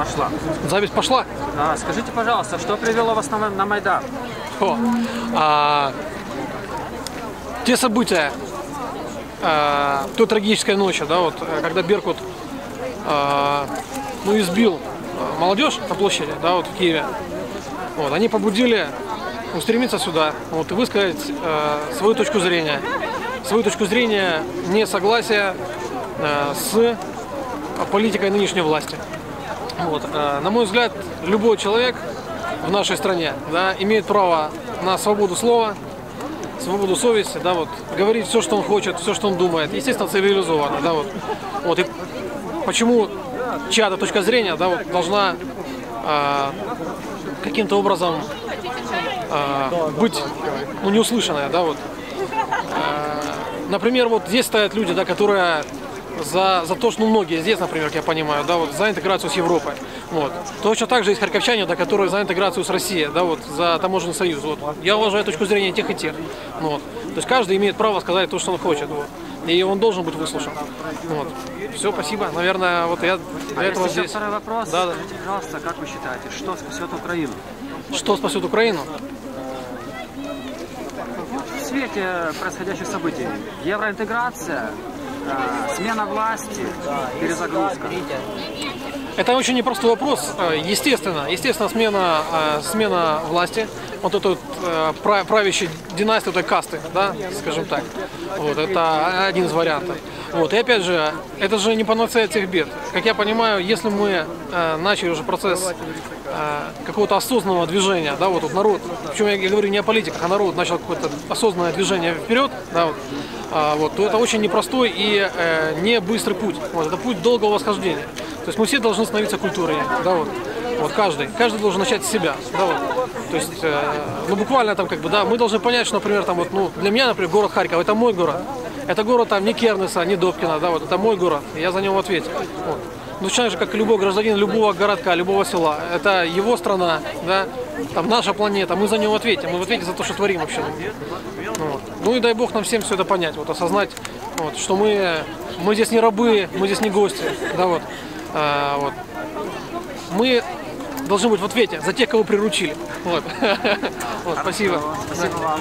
пошла. Запись пошла? А, скажите, пожалуйста, что привело вас на, на Майдан? О, а, те события а, той трагической ночи, да, вот, э, когда Беркут а, ну, избил а, молодежь на площади, да, вот в Киеве, вот, они побудили устремиться сюда, вот, и высказать а, свою точку зрения, свою точку зрения несогласия а, с политикой нынешней власти. Вот, э, на мой взгляд, любой человек в нашей стране да, имеет право на свободу слова, свободу совести, да, вот, говорить все, что он хочет, все, что он думает, естественно, цивилизованно, да, вот. Вот, и почему чья-то точка зрения, да, вот, должна э, каким-то образом э, быть, ну, неуслышанная, да, вот. Э, например, вот здесь стоят люди, да, которые за, за то, что ну, многие здесь, например, как я понимаю, да, вот, за интеграцию с Европой. Вот. Точно так же есть харьковчане, да, которые за интеграцию с Россией, да, вот, за таможенный союз. Вот. Я уважаю точку зрения тех и тех. Вот. То есть каждый имеет право сказать то, что он хочет. Вот. И он должен быть выслушан. Вот. Все, спасибо. Наверное, вот я для А этого здесь. второй вопрос. Да, да. Скажите, пожалуйста, как вы считаете, что спасет Украину? Что спасет Украину? В свете происходящих событий. Евроинтеграция, э, смена власти, перезагрузка. Это очень непростой вопрос. Э, Естественно, естественно, смена, э, смена власти, вот этой вот, э, пра- правящей династии, этой касты, да, скажем так. Вот, это один из вариантов. Вот, и опять же, это же не панацея всех бед. Как я понимаю, если мы э, начали уже процесс э, какого-то осознанного движения, да, вот, вот народ, причем я говорю не о политиках, а народ начал какое-то осознанное движение вперед, да, вот, а, вот, то это очень непростой и э, не быстрый путь. Вот, это путь долгого восхождения. То есть мы все должны становиться культурой, да, вот. Вот каждый, каждый должен начать с себя, да, вот. То есть, э, ну буквально там как бы, да, мы должны понять, что, например, там вот, ну для меня, например, город Харьков, это мой город, это город там не Кернеса, не Добкина, да, вот, это мой город, я за него в ответе. Вот. Ну, точно же, как любой гражданин любого городка, любого села, это его страна, да, там наша планета, мы за него в ответе, мы в ответе за то, что творим вообще. Ну, вот. ну и дай бог нам всем все это понять, вот осознать, вот, что мы, мы здесь не рабы, мы здесь не гости, да, вот, А, вот. Мы должны быть в ответе за тех, кого приручили. Вот. Вот, спасибо. Спасибо вам.